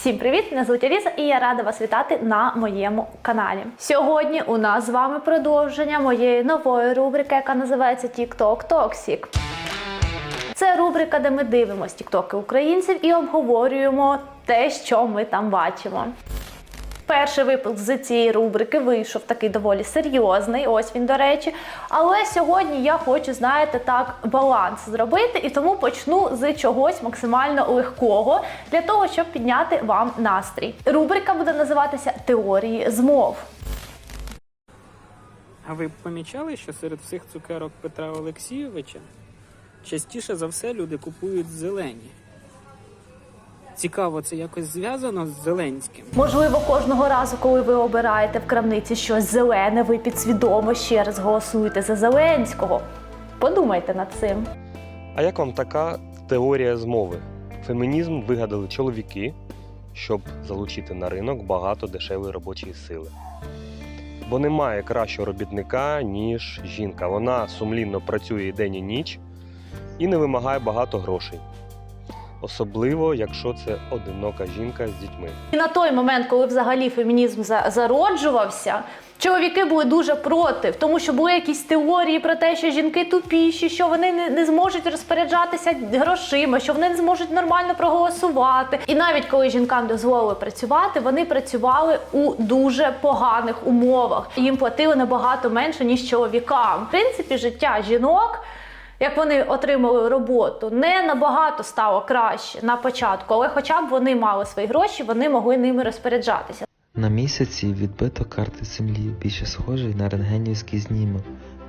Всім привіт! Мене звуть Аліса і я рада вас вітати на моєму каналі. Сьогодні у нас з вами продовження моєї нової рубрики, яка називається TikTok Toxic. Це рубрика, де ми дивимося тіктоки українців і обговорюємо те, що ми там бачимо. Перший випуск з цієї рубрики вийшов такий доволі серйозний. Ось він, до речі. Але сьогодні я хочу, знаєте, так баланс зробити, і тому почну з чогось максимально легкого для того, щоб підняти вам настрій. Рубрика буде називатися Теорії змов. А ви помічали, що серед всіх цукерок Петра Олексійовича частіше за все люди купують зелені? Цікаво, це якось зв'язано з Зеленським. Можливо, кожного разу, коли ви обираєте в крамниці щось зелене, ви підсвідомо ще раз голосуєте за Зеленського. Подумайте над цим. А як вам така теорія змови? Фемінізм вигадали чоловіки, щоб залучити на ринок багато дешевої робочої сили. Бо немає кращого робітника, ніж жінка. Вона сумлінно працює і день і ніч і не вимагає багато грошей. Особливо, якщо це одинока жінка з дітьми. І на той момент, коли взагалі фемінізм за- зароджувався, чоловіки були дуже проти, тому що були якісь теорії про те, що жінки тупіші, що вони не, не зможуть розпоряджатися грошима, що вони не зможуть нормально проголосувати. І навіть коли жінкам дозволили працювати, вони працювали у дуже поганих умовах. Їм платили набагато менше ніж чоловікам. В принципі, життя жінок Як вони отримали роботу, не набагато стало краще на початку, але хоча б вони мали свої гроші, вони могли ними розпоряджатися. На місяці відбито карти землі, більше схожий на рентгенівський знімок.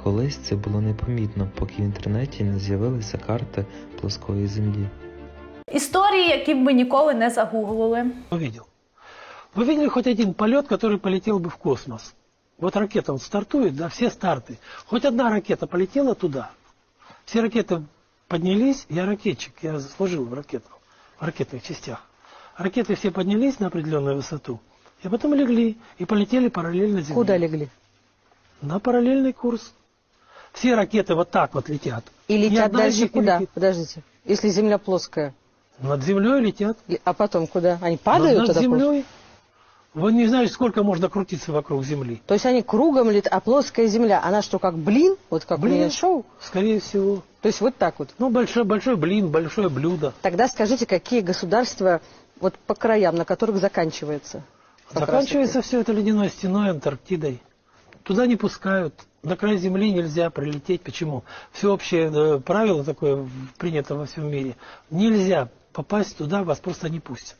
Колись це було непомітно, поки в інтернеті не з'явилися карти плоскої землі. Історії, які б ми ніколи не загуглили. увидел. Вы видели хоть один полет, который полетел бы в космос? Вот ракета вот стартует, да, все старты. Хоть одна ракета полетела туда. Все ракеты поднялись, я ракетчик, я служил в ракетах, в ракетных частях. Ракеты все поднялись на определенную высоту, и потом легли, и полетели параллельно Земле. Куда легли? На параллельный курс. Все ракеты вот так вот летят. И летят дальше куда? летит. Подождите. Если земля плоская. Над землей летят. А потом куда? Они падают над туда просто? Вы не знаете, сколько можно крутиться вокруг Земли. То есть они кругом летят, а плоская земля, она что, как блин? Вот как Блин. шоу? Скорее всего. То есть вот так вот. Ну, большой, большой блин, большое блюдо. Тогда скажите, какие государства вот по краям, на которых заканчивается? Заканчивается все это ледяной стеной, Антарктидой. Туда не пускают. На край Земли нельзя прилететь. Почему? Всеобщее э, правило такое принято во всем мире. Нельзя попасть туда, вас просто не пустят.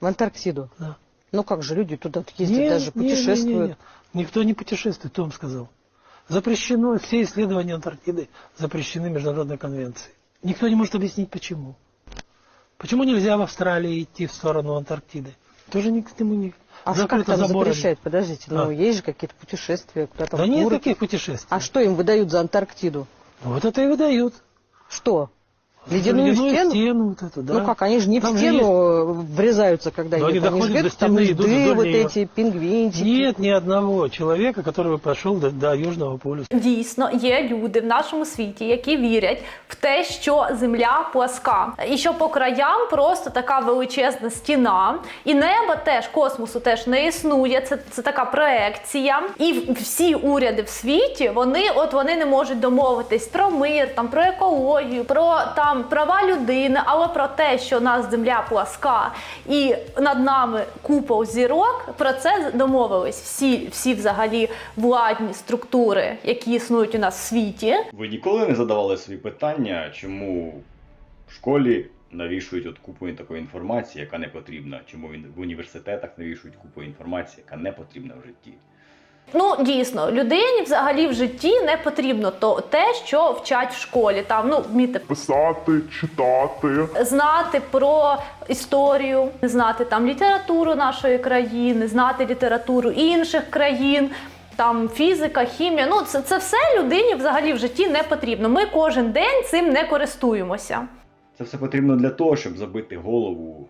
В Антарктиду. Да. Ну как же, люди туда ездят, Не, даже путешествуют. не, не. Никто не путешествует, кто вам сказал. Запрещено, все исследования Антарктиды запрещены Международной конвенцией. Никто не может объяснить, почему. Почему нельзя в Австралии идти в сторону Антарктиды? Тоже никому не... А как там заборами. запрещают? Подождите, ну А. есть же какие-то путешествия, куда-то Да в нет таких путешествий. А что им выдают за Антарктиду? Вот это и выдают. Что? Ледяную, стену? вот эту, да. Ну как, они же не Там в же есть- стену врезаются, когда Но они идут. Они же доходят до где-то там стены, идут льды, вдоль вот нее. эти пингвинчики. Нет ни одного человека, который бы пошел до, до Южного полюса. Дійсно, є люди в нашому світі, які вірять в те, що земля пласка, і що по краям просто така величезна стіна, і неба теж космосу теж не існує. Це, це така проекція. І в- всі уряди в світі вони от вони не можуть домовитись про мир, там про екологію, про там права людини, але про те, що у нас земля пласка і над нами купол зірок, про це домовились всі, всі взагалі владні структури, які існують у нас в світі. Ви ніколи не задавали собі питання, чому в школі навішують от купу такої інформації, яка не потрібна? Чому він- в університетах навішують купу інформації, яка не потрібна в житті? Ну дійсно, людині взагалі в житті не потрібно то те, що вчать в школі. Там ну вміти писати, читати. знати про історію, знати там літературу нашої країни, знати літературу інших країн. Там фізика, хімія, ну це, це все людині взагалі в житті не потрібно. Ми кожен день цим не користуємося. Це все потрібно для того, щоб забити голову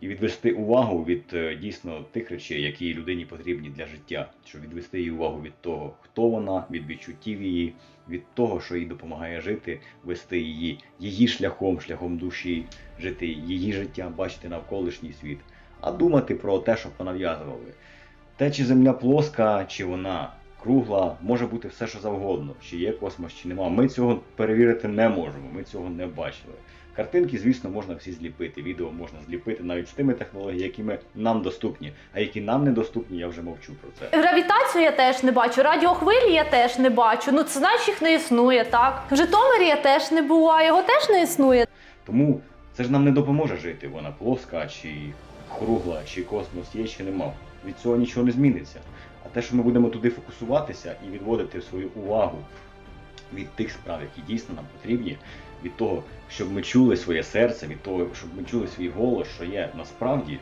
і відвести увагу від е, дійсно тих речей, які людині потрібні для життя, щоб відвести її увагу від того, хто вона, від відчуттів її, від того, що їй допомагає жити, вести її її шляхом, шляхом душі, жити її життя, бачити навколишній світ, а думати про те, що понав'язували. Те, чи земля плоска, чи вона кругла, може бути все, що завгодно, чи є космос, чи нема. Ми цього перевірити не можемо, ми цього не бачили. Картинки, звісно, можна всі зліпити, відео можна зліпити навіть з тими технологіями, які нам доступні, а які нам недоступні, я вже мовчу про це. Гравітацію я теж не бачу, радіохвилі я теж не бачу. Ну це значить їх не існує, так? В Житомирі я теж не була, його теж не існує. Тому це ж нам не допоможе жити, вона плоска, чи кругла, чи космос є, чи нема. Від цього нічого не зміниться. А те, що ми будемо туди фокусуватися і відводити свою увагу від тих справ, які дійсно нам потрібні, від того, щоб ми чули своє серце, від того, щоб ми чули свій голос, що є насправді.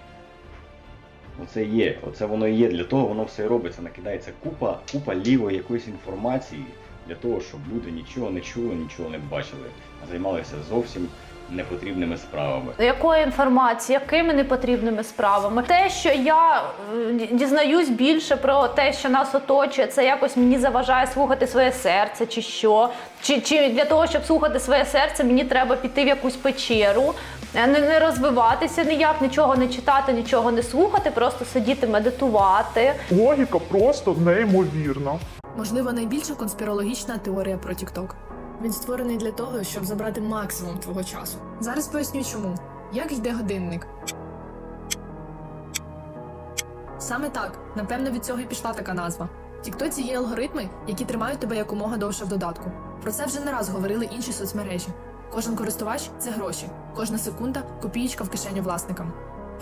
Оце є, оце воно і є. Для того воно все і робиться. Накидається купа, купа лівої якоїсь інформації для того, щоб люди нічого не чули, нічого не бачили, а займалися зовсім непотрібними справами. Якої інформації, якими непотрібними справами? Те, що я е, дізнаюсь більше про те, що нас оточує, це якось мені заважає слухати своє серце, чи що? Чи, чи для того, щоб слухати своє серце, мені треба піти в якусь печеру, е, не, не розвиватися ніяк, нічого не читати, нічого не слухати, просто сидіти, медитувати. Логіка просто неймовірна. Можливо, найбільша конспірологічна теорія про TikTok. Він створений для того, щоб забрати максимум твого часу. Зараз поясню чому. Як йде годинник? Саме так, напевно, від цього і пішла така назва. Тіктоці є алгоритми, які тримають тебе якомога довше в додатку. Про це вже не раз говорили інші соцмережі. Кожен користувач це гроші, кожна секунда копієчка в кишеню власникам.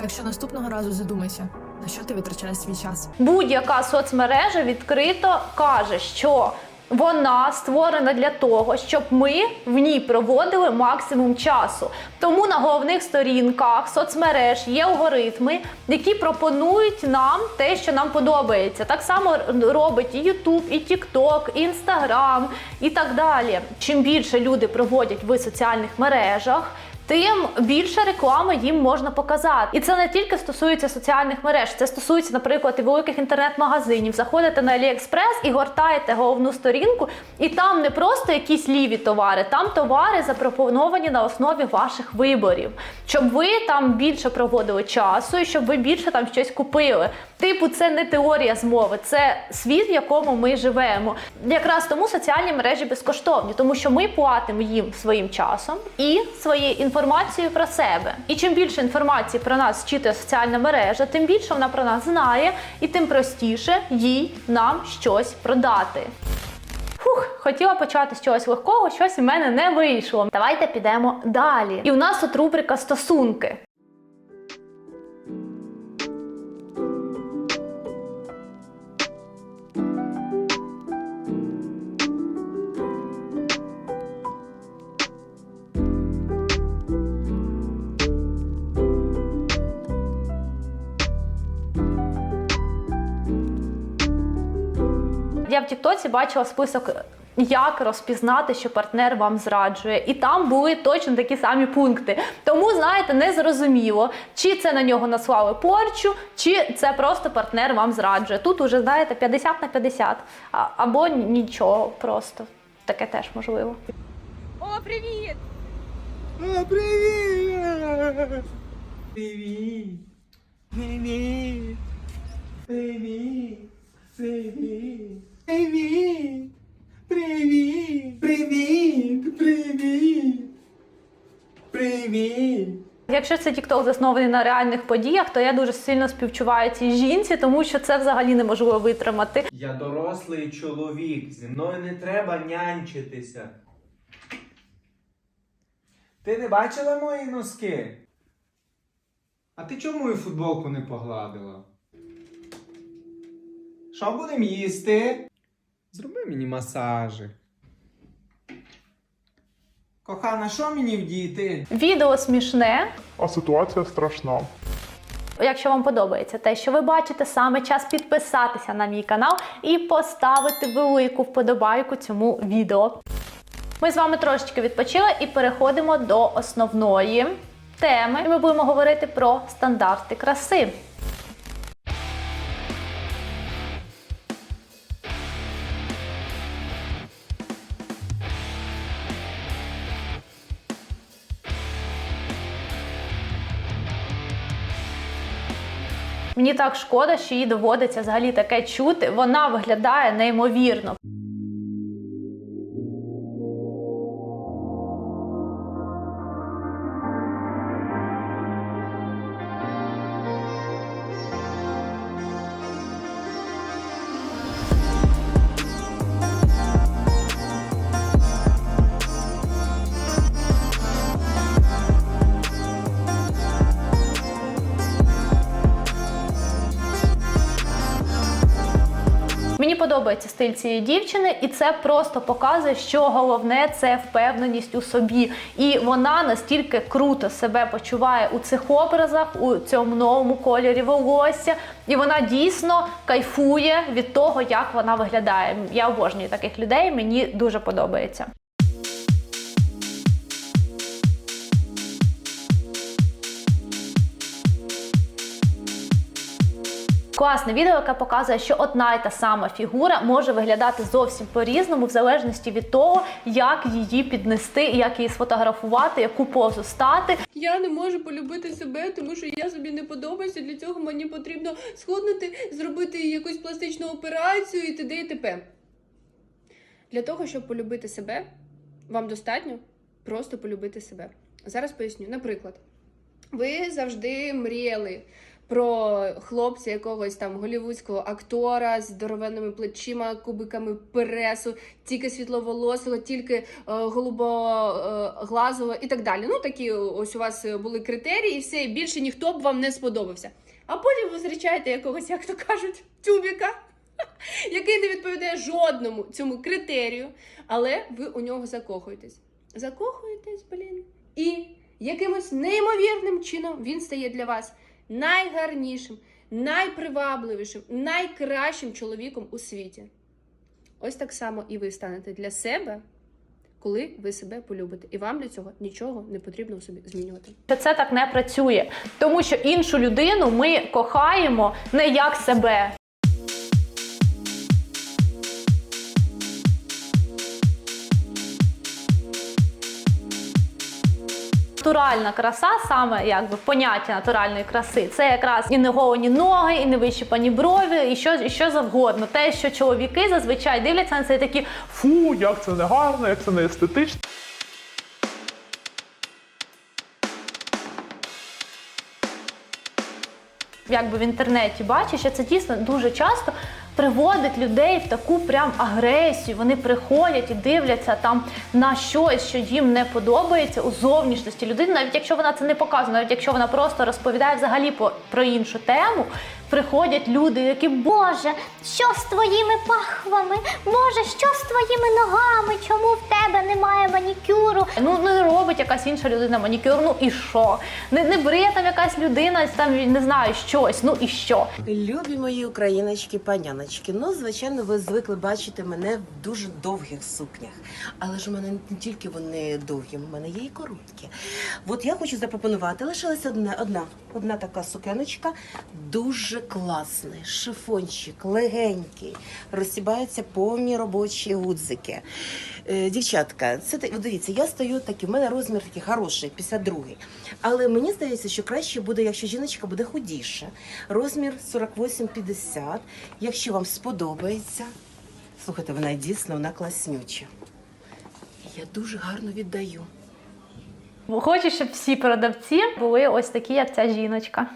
Так що наступного разу задумайся, на що ти витрачаєш свій час. Будь-яка соцмережа відкрито каже, що вона створена для того, щоб ми в ній проводили максимум часу. Тому на головних сторінках соцмереж є алгоритми, які пропонують нам те, що нам подобається. Так само робить і YouTube, і TikTok, і Instagram, і так далі. Чим більше люди проводять в соціальних мережах. Тим більше реклами їм можна показати. І це не тільки стосується соціальних мереж, це стосується, наприклад, і великих інтернет-магазинів. Заходите на AliExpress і гортаєте головну сторінку, і там не просто якісь ліві товари, там товари запропоновані на основі ваших виборів, щоб ви там більше проводили часу і щоб ви більше там щось купили. Типу, це не теорія змови, це світ, в якому ми живемо. Якраз тому соціальні мережі безкоштовні, тому що ми платимо їм своїм часом і своєю інформацією про себе. І чим більше інформації про нас читає соціальна мережа, тим більше вона про нас знає, і тим простіше їй нам щось продати. Фух, хотіла почати з чогось легкого, щось у мене не вийшло. Давайте підемо далі. І у нас тут рубрика стосунки. В Тіктоці бачила список, як розпізнати, що партнер вам зраджує, і там були точно такі самі пункти. Тому, знаєте, не зрозуміло, чи це на нього наслали порчу, чи це просто партнер вам зраджує. Тут уже, знаєте, 50 на 50, а, або нічого просто. Таке теж можливо. О, привіт! Привіт! Привіт! Привіт! Привіт! Привіт! Привіт! Привіт! Привіт! Привіт! Якщо це TikTok заснований на реальних подіях, то я дуже сильно співчуваю цій жінці, тому що це взагалі неможливо витримати. Я дорослий чоловік, зі мною не треба нянчитися. Ти не бачила мої носки? А ти чому мою футболку не погладила? Що будемо їсти? Зроби мені масажик. Кохана, що мені вдіти? Відео смішне. А ситуація страшна. Якщо вам подобається те, що ви бачите, саме час підписатися на мій канал і поставити велику вподобайку цьому відео. Ми з вами трошечки відпочили і переходимо до основної теми. І ми будемо говорити про стандарти краси. Мені так шкода, що їй доводиться взагалі таке чути. Вона виглядає неймовірно. Подобається стиль цієї дівчини, і це просто показує, що головне це впевненість у собі. І вона настільки круто себе почуває у цих образах, у цьому новому кольорі волосся. І вона дійсно кайфує від того, як вона виглядає. Я обожнюю таких людей, мені дуже подобається. Класне відео, яке показує, що одна й та сама фігура може виглядати зовсім по-різному, в залежності від того, як її піднести, як її сфотографувати, яку позу стати. Я не можу полюбити себе, тому що я собі не подобаюся. Для цього мені потрібно сходнути, зробити якусь пластичну операцію і т.д. і т.п. Для того, щоб полюбити себе, вам достатньо просто полюбити себе. Зараз поясню. Наприклад, ви завжди мріяли про хлопця якогось там голівудського актора з здоровенними плечима, кубиками пресу, тільки світловолосого, тільки е, голубоглазого і так далі. Ну, такі ось у вас були критерії, і все, і більше ніхто б вам не сподобався. А потім ви зустрічаєте якогось, як то кажуть, тюбіка, який не відповідає жодному цьому критерію, але ви у нього закохуєтесь. Закохуєтесь, блін. І якимось неймовірним чином він стає для вас найгарнішим, найпривабливішим, найкращим чоловіком у світі. Ось так само і ви станете для себе, коли ви себе полюбите. І вам для цього нічого не потрібно у собі змінювати. Це так не працює, тому що іншу людину ми кохаємо не як себе. Натуральна краса, саме якби поняття натуральної краси, це якраз і не голені ноги, і не вищипані брові, і що, і що завгодно. Те, що чоловіки зазвичай дивляться на це і такі Фу, як це не гарно, як це не естетично. якби в інтернеті бачиш, що це дійсно дуже часто приводить людей в таку прям агресію. Вони приходять і дивляться там на щось, що їм не подобається у зовнішності людини, навіть якщо вона це не показує, навіть якщо вона просто розповідає взагалі про іншу тему. Приходять люди, які Боже, що з твоїми пахвами? Боже, що з твоїми ногами? Чому в тебе немає манікюру? Ну не робить якась інша людина манікюр. Ну і що? Не, не бриє там якась людина, там не знаю щось. Ну і що? Любі мої україночки, паняночки. Ну, звичайно, ви звикли бачити мене в дуже довгих сукнях. Але ж у мене не тільки вони довгі, у мене є і короткі. От я хочу запропонувати. Лишилася одна, одна, одна така сукеночка, дуже класний, шифончик, легенький, розсібаються повні робочі гудзики. Е, дівчатка, це дивіться, я стою такий, в мене розмір такий хороший, 52-й. Але мені здається, що краще буде, якщо жіночка буде худіша. Розмір 48-50. Якщо вам сподобається, слухайте, вона дійсно вона класнюча. Я дуже гарно віддаю. Хочу, щоб всі продавці були ось такі, як ця жіночка.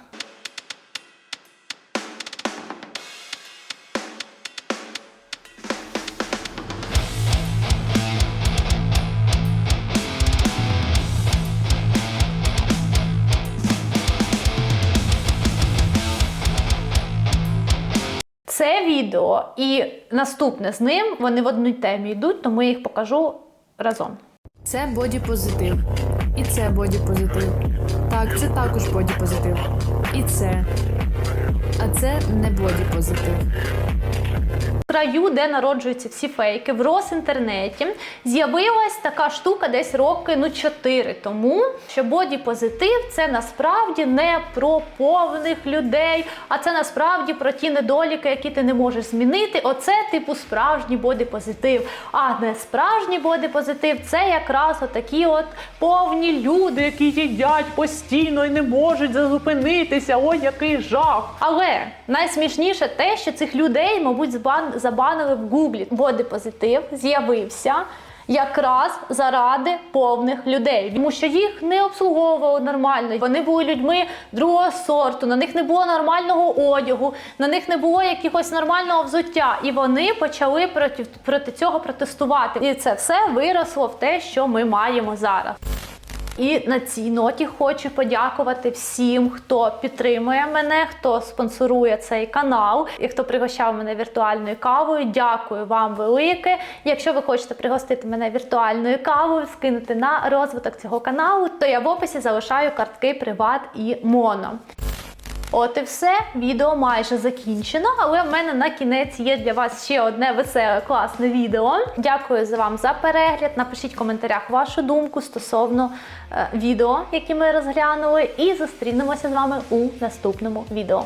Відео і наступне з ним вони в одній темі йдуть, тому я їх покажу разом. Це боді-позитив. І це боді-позитив. Так, це також боді-позитив. І це. А це не боді-позитив. Краю, де народжуються всі фейки, в Росінтернеті з'явилась така штука десь роки ну 4 тому, що бодіпозитив це насправді не про повних людей, а це насправді про ті недоліки, які ти не можеш змінити. Оце типу справжній бодіпозитив. А не справжній бодіпозитив це якраз отакі от повні люди, які їдять постійно і не можуть зупинитися. Ой, який жах! Але найсмішніше те, що цих людей, мабуть, забанили в Гуглі. Бодипозитив з'явився. Якраз заради повних людей, тому що їх не обслуговували нормально. Вони були людьми другого сорту, на них не було нормального одягу, на них не було якогось нормального взуття, і вони почали проти, проти цього протестувати. І це все виросло в те, що ми маємо зараз. І на цій ноті хочу подякувати всім, хто підтримує мене, хто спонсорує цей канал і хто пригощав мене віртуальною кавою. Дякую вам велике. Якщо ви хочете пригостити мене віртуальною кавою, скинути на розвиток цього каналу, то я в описі залишаю картки Приват і Моно. От і все, відео майже закінчено, але в мене на кінець є для вас ще одне веселе, класне відео. Дякую за вам за перегляд. Напишіть в коментарях вашу думку стосовно е, відео, які ми розглянули, і зустрінемося з вами у наступному відео.